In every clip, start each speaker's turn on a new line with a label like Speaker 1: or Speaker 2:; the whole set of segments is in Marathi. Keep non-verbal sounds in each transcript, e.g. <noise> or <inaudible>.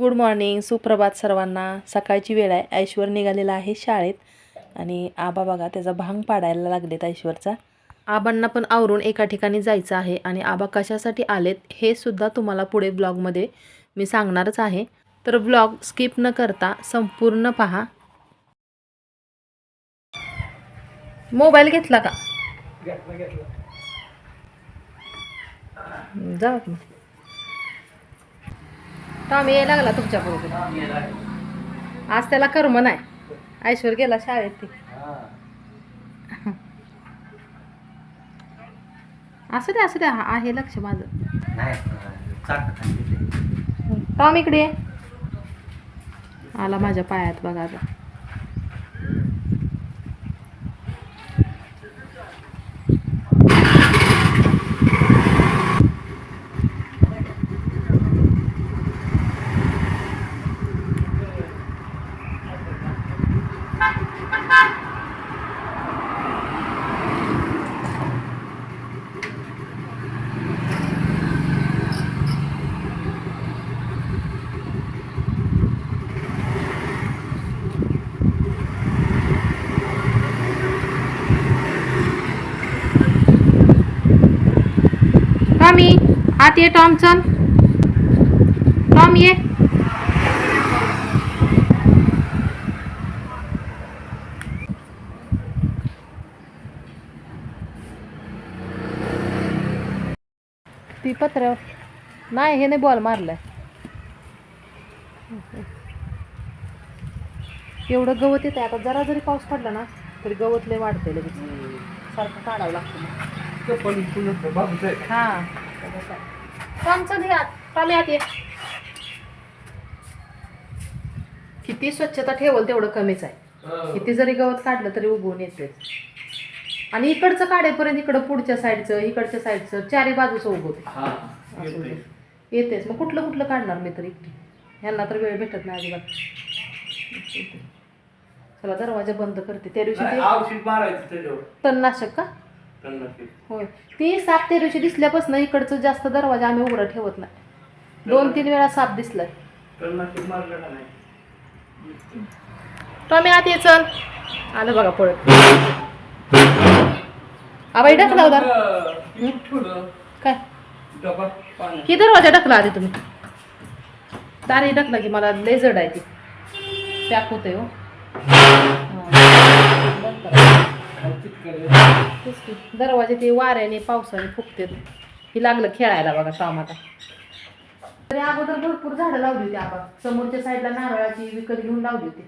Speaker 1: गुड मॉर्निंग सुप्रभात सर्वांना. सकाळची वेळ आहे. ऐश्वर निघालेला आहे शाळेत. आणि आबा बघा त्याचा भांग पाडायला लागलेत ऐश्वरचा. आबांना पण आवरून एका ठिकाणी जायचं आहे. आणि आबा कशासाठी आलेत हे सुद्धा तुम्हाला पुढे ब्लॉगमध्ये मी सांगणारच आहे. तर ब्लॉग स्किप न करता संपूर्ण पहा. मोबाईल घेतला का? जा. टॉमी यायला लागला तुमच्या बरोबर आज त्याला कर्म नाही. ऐश्वर गेला शाळेत ती. असू द्या असू द्या आहे लक्ष माझं. टॉम इकडे. आला माझ्या पायात बघा आता टॉमी आत ये टॉम चल। टॉम ये। ती पत्र नाही हे नाही बॉल मारलाय. एवढं गवत येत आहे आता जरा जरी पाऊस पडला ना तरी गवत लय वाढते लगेच. सारखं काढावं लागतं. हा. ये. किती स्वच्छता ठेवल तेवढं कमीच आहे. किती जरी गवत काढलं तरी उगवून येते. आणि इकडचं काढेपर्यंत इकडं पुढच्या साईडचं इकडच्या साईडचं चारी बाजूचं उगवते. येतेच. मग कुठलं कुठलं काढणार मी तर एकटी? ह्यांना तर वेळ भेटत नाही अजिबात. चला दरवाजा बंद करते. त्या दिवशी तणनाशक का. होय. ती साप त्या दिवशी दिसल्यापासून इकडचं जास्त दरवाजा आम्ही उघडा ठेवत नाही. दोन तीन वेळा साप दिसलाय. टॉमी आत ये चल. आलं बघा पळत आबाई
Speaker 2: मग थोडं
Speaker 1: काय? की दरवाजा ढकला आधी तुम्ही. दारी ढकला की मला लय जड आहे ती. पॅक होते हो. तेच की. दरवाजे ते वाऱ्याने पावसाने फुकते ही लागलं खेळायला बघा टॉम आता तरी अगोदर भरपूर झाडं लावली होती आपण. समोरच्या साईडला नारळाची विकत घेऊन लावली होती.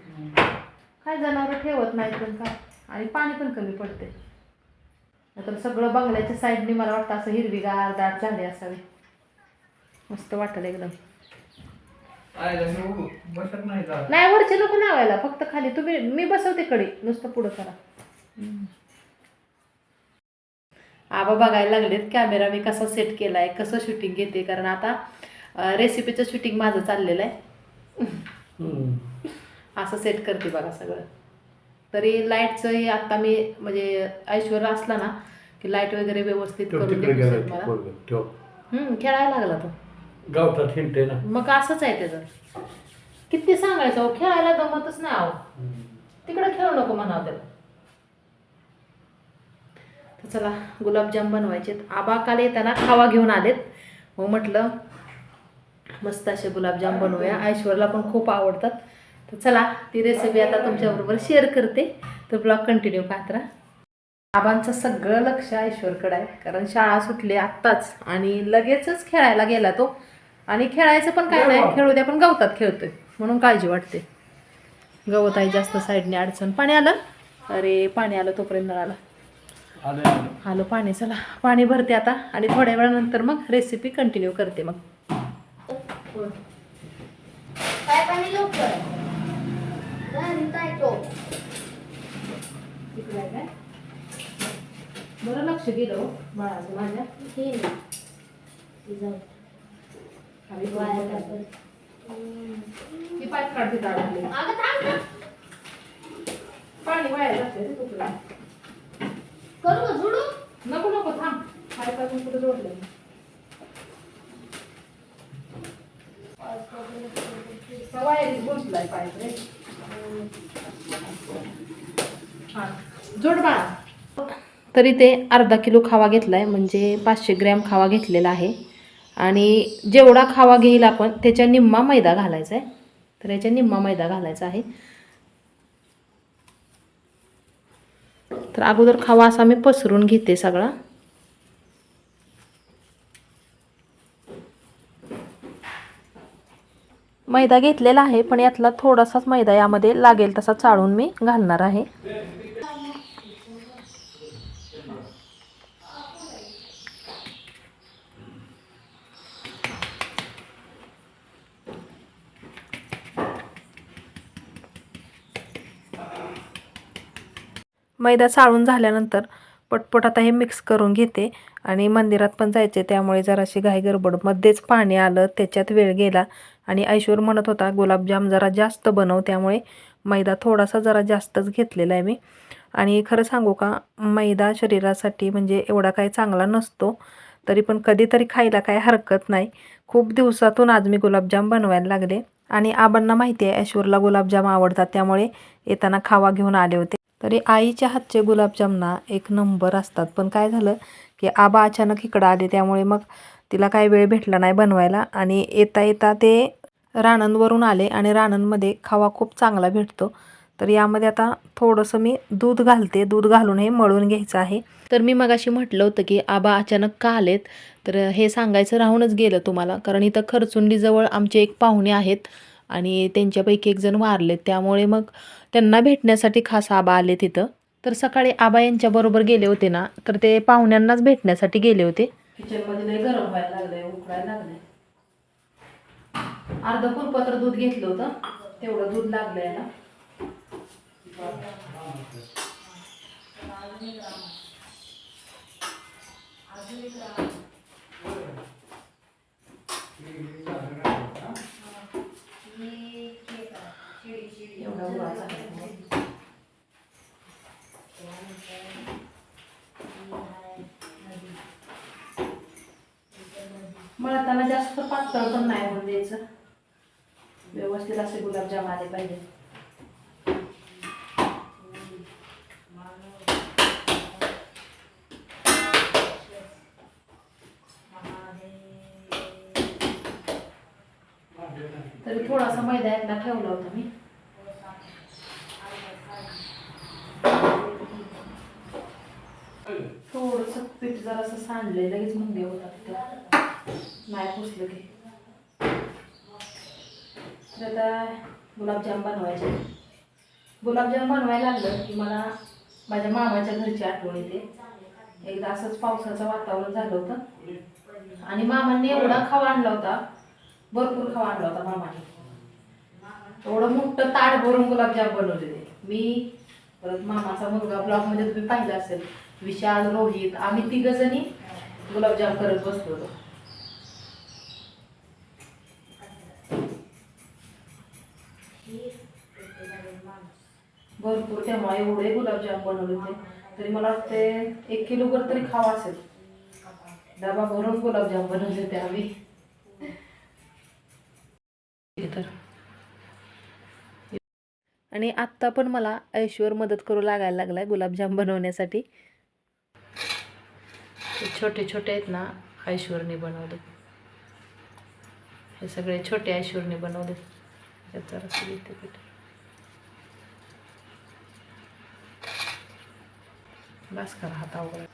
Speaker 1: काय जनावर ठेवत नाहीत पण काय. आणि पाणी पण कमी पडते. तर सगळं बंगल्याच्या साईडने मला वाटतं असं हिरवीगार दाट झाले असावे. मस्त वाटलं एकदम.
Speaker 2: नाही
Speaker 1: नाही वरचे लोक लावायला फक्त खाली तुम्ही मी बसवते कडे. नुसतं पुढं करा. आबा बघायला लागलेत कॅमेरा मी कसा सेट केला आहे कसं शूटिंग घेते कारण आता रेसिपीचं शूटिंग माझं चाललेलं आहे. असं सेट करते बघा सगळं. तरी लाईटचं आत्ता मी म्हणजे ऐश्वर्य असला ना की लाइट वगैरे व्यवस्थित करून खेळायला लागला तो.
Speaker 2: गावठात हिंडते ना.
Speaker 1: मग असंच आहे त्याचं. किती सांगायचं खेळायला गमतच नाही आहो तिकडे खेळू नको म्हणावं त्याला. तर चला गुलाबजाम बनवायचे आबा काले येताना खावा घेऊन आलेत. मग म्हटलं मस्त असे गुलाबजाम बनवूया. ऐश्वरला पण खूप आवडतात. तर चला ती रेसिपी आता तुमच्याबरोबर शेअर करते. तर ब्लॉग कंटिन्यू पाहत राहा. आबांचं सगळं लक्ष ऐश्वरकडे आहे. कारण शाळा सुटली आत्ताच आणि लगेचच खेळायला गेला तो. आणि खेळायचं पण काय नाही. खेळू द्या पण गवतात खेळतोय. म्हणून काळजी वाटते. गवत आहे जास्त साईडने अडचण. पाणी आलं? अरे पाणी आलं तोपर्यंत नळाला.
Speaker 2: आलं
Speaker 1: पाणी चला. पाणी भरते आता आणि थोड्या वेळानंतर मग रेसिपी कंटिन्यू करते मग. बरं लक्ष गेलं हो बाळाचं माझ्या. पाणी वाया जाते तोपर्यंत.
Speaker 3: करू का झुडू
Speaker 1: नको नको थांब. पाईप कुठे जोडलं जोड बाळा. तरी ते अर्धा किलो खावा घेतला आहे म्हणजे पाचशे ग्रॅम खावा घेतलेला आहे. आणि जेवढा खावा घेईल आपण त्याच्या निम्मा मैदा घालायचा आहे. तर याच्या निम्मा मैदा घालायचा आहे. तर अगोदर खावा असा मी पसरून घेते सगळा. मैदा घेतलेला आहे पण यातला थोडासाच मैदा यामध्ये लागेल तसा चाळून मी घालणार आहे. मैदा चाळून झाल्यानंतर पटपट आता हे मिक्स करून घेते आणि मंदिरात पण जायचे त्यामुळे जराशी घाई गडबडमध्येच पाणी आलं त्याच्यात वेळ गेला आणि ऐश्वर म्हणत होता गुलाबजाम जरा जास्त बनव त्यामुळे मैदा थोडासा जरा जास्तच घेतलेला आहे मी. आणि खरं सांगू का मैदा शरीरासाठी म्हणजे एवढा काही चांगला नसतो तरी पण कधीतरी खायला काही हरकत नाही. खूप दिवसातून आज मी गुलाबजाम बनवायला लागले आणि आबांना माहिती आहे ऐश्वरला गुलाबजाम आवडतात त्यामुळे येताना खावा घेऊन आले होते. तरी आईच्या हातचे गुलाबजाम ना एक नंबर असतात. पण काय झालं की आबा अचानक इकडं आले त्यामुळे मग तिला काही वेळ भेटला नाही बनवायला आणि येता येता ते राणंदवरून आले आणि राणंदमध्ये खावा खूप चांगला भेटतो. तर यामध्ये आता थोडंसं मी दूध घालते. दूध घालून हे मळून घ्यायचं आहे. तर मी मगाशी म्हटलं होतं की आबा अचानक का आलेत? तर हे सांगायचं राहूनच गेलं तुम्हाला. कारण इथं खरचुंडीजवळ आमचे एक पाहुणे आहेत. आणि त्यांच्यापैकी एकजण वारले त्यामुळे मग त्यांना भेटण्यासाठी खास आबा आले तिथं. तर सकाळी आबा यांच्याबरोबर गेले होते ना तर ते पाहुण्यांनाच भेटण्यासाठी गेले होते. किचनमध्ये लय गरम व्हायला लागलंय उकळायला लागलंय. अर्ध फुलपत्र दूध घेतलं होतं तेवढं दूध लागलंय ना अजून एवढा गुळाचा आहे. मळताना जास्त पातळ पण नाही होऊन द्यायचं व्यवस्थित असे गुलाबजाम आले पाहिजे तरी थोडासा मैदा एकदा ठेवला होता मी जरा असं जरासं सांडलंय लगेच मुंगे होतात ते नाही पुसलं की. तर आता गुलाबजाम बनवायचे. गुलाबजाम बनवायला लागलं की मला माझ्या मामाच्या घरची आठवण येते. एकदा असंच पावसाचं वातावरण झालं होतं. आणि मामांनी एवढा खावा आणला होता. भरपूर खावा आणला होता मामाने. एवढं मोठं ताट भरून गुलाबजाम बनवलेले. मी परत मामाचा मुलगा ब्लॉगमध्ये तुम्ही पाहिलं असेल. विशाल रोहित आम्ही तिघ जणी गुलाबजाम करत बसलो होतो भरपूर तेव्हा एवढे गुलाबजाम बनवले होते. तरी मला वाटते एक किलोभर तरी खावा असेल. डबा भरून गुलाबजाम बनवले होते आम्ही. तर. आणि आत्ता पण मला ऐश्वर मदत करू लागायला लागलाय गुलाबजाम बनवण्यासाठी. हे छोटे छोटे आहेत ना ऐश्वरने बनवले. हे सगळे छोटे ऐश्वरने बनवले. त्यात जरासं घेते पीठ बस करा हात अवघड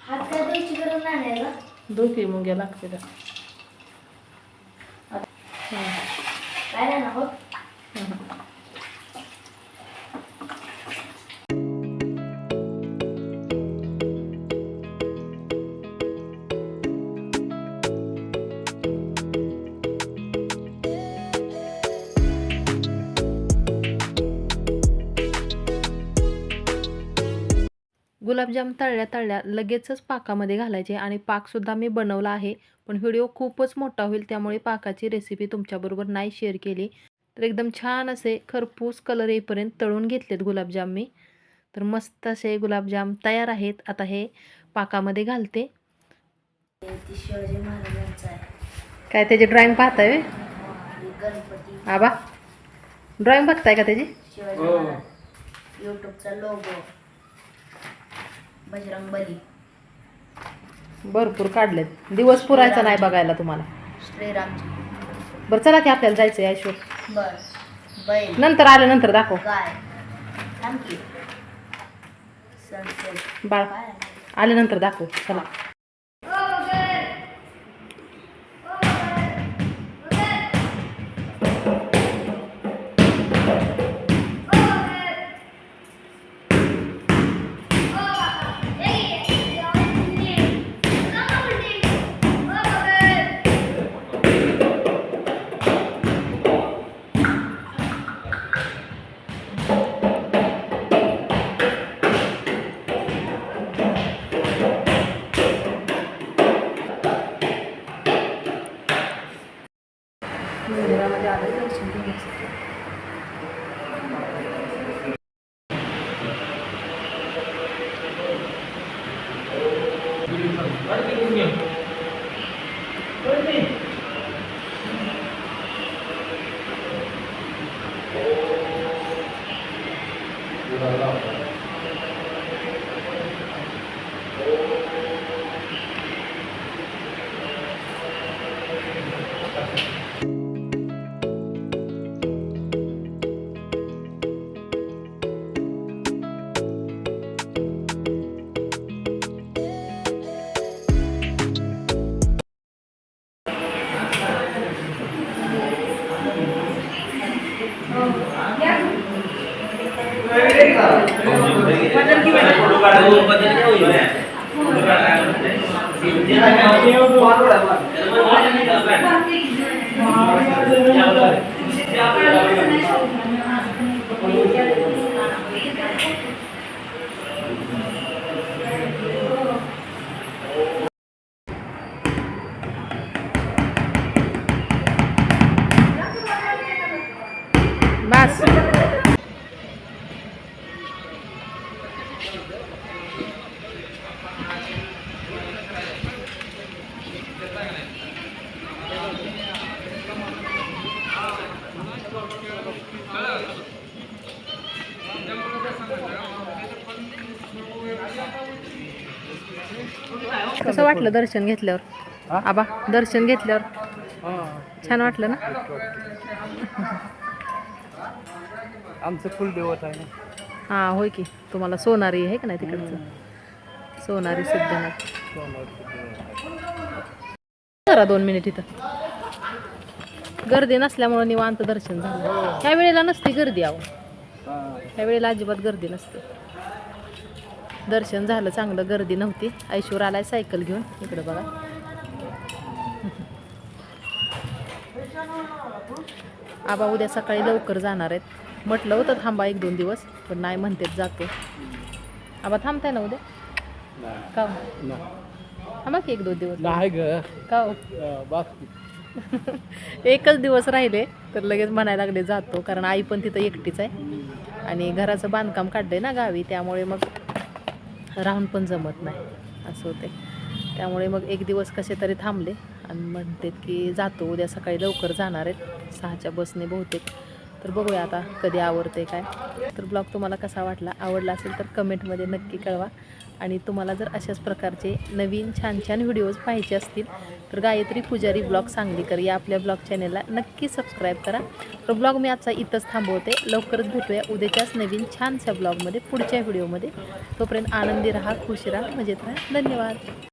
Speaker 3: हात काय द्यायची गरज नाही आहे ना
Speaker 1: दोघी मुंग्या लागते का
Speaker 3: काय नाही ना
Speaker 1: गुलाबजाम तळल्या तळल्या लगेचच पाकामध्ये घालायचे आणि पाकसुद्धा मी बनवला आहे. पण व्हिडिओ खूपच मोठा होईल त्यामुळे पाकाची रेसिपी तुमच्याबरोबर नाही शेअर केली. तर एकदम छान असे खरपूस कलर येईपर्यंत तळून घेतलेत गुलाबजाम मी. तर मस्त असे गुलाबजाम तयार आहेत. आता हे पाकामध्ये घालते. काय त्याची ड्रॉइंग पाहताय आबा ड्रॉइंग बघताय का त्याची?
Speaker 3: शिवाजी
Speaker 2: हो.
Speaker 3: युट्यूबचा लोगो बजरंग बली
Speaker 1: भरपूर काढलेत. दिवस पुरायचा नाही बघायला तुम्हाला.
Speaker 3: श्रीरामची
Speaker 1: बरं चला की आपल्याला जायचं आहे ऐश्वर
Speaker 3: बर बैल.
Speaker 1: नंतर आल्यानंतर दाखव.
Speaker 3: गाय. थँक्यू सनसेट
Speaker 1: बाळ. आल्यानंतर दाखव. चला. आलं दर्शन घेण्यासाठी बस कसं वाटलं दर्शन घेतल्यावर. आबा दर्शन घेतल्यावर. छान वाटलं ना?
Speaker 2: आमचं कुलदेवत आहे ना.
Speaker 1: हा होय की. तुम्हाला सोनारी आहे का नाही तिकडचं? सोनारी सिद्धनाथ. जरा दोन मिनिट इथं. गर्दी नसल्यामुळं निवांत दर्शन झालं. ह्या वेळेला नसती गर्दी आहो. ह्या वेळेला अजिबात गर्दी नसते. दर्शन झालं चांगलं गर्दी नव्हती. ऐश्वर आलाय सायकल घेऊन. इकडे बघा. आबा उद्या सकाळी लवकर जाणार आहेत. म्हटलं होतं थांबा एक दोन दिवस पण नाही म्हणतेच जातो. आबा थांबताय ना उद्या? का हो? थांबा की एक दोन दिवस.
Speaker 2: नाही ग.
Speaker 1: का हो? <laughs> एकच दिवस राहिले तर लगेच म्हणायला लागले जातो कारण आई पण तिथं एकटीच आहे. आणि घराचं बांधकाम काढलंय ना गावी त्यामुळे मग राहून पण जमत नाही. असं होते त्यामुळे मग एक दिवस कसे तरी थांबले आणि म्हणतात की जातो. उद्या सकाळी लवकर जाणार आहेत. सहाच्या बसने बहुतेक. तर बघूया आता कधी आवडते काय. तर ब्लॉग तुम्हाला कसा वाटला? आवडला असेल तर कमेंटमध्ये नक्की कळवा. आणि तुम्हाला जर अशाच प्रकारचे नवीन छान छान व्हिडिओज पाहिजे असतील तर गायत्री पुजारी ब्लॉग सांगलीकर या आपल्या ब्लॉग चॅनेलला नक्की सबस्क्राईब करा. तर ब्लॉग मी आजचा इथंच थांबवते. लवकरच भेटूया उद्याच्याच नवीन छानशा ब्लॉगमध्ये पुढच्या व्हिडिओमध्ये. तोपर्यंत आनंदी राहा खुश राहा मजेत राहा. धन्यवाद.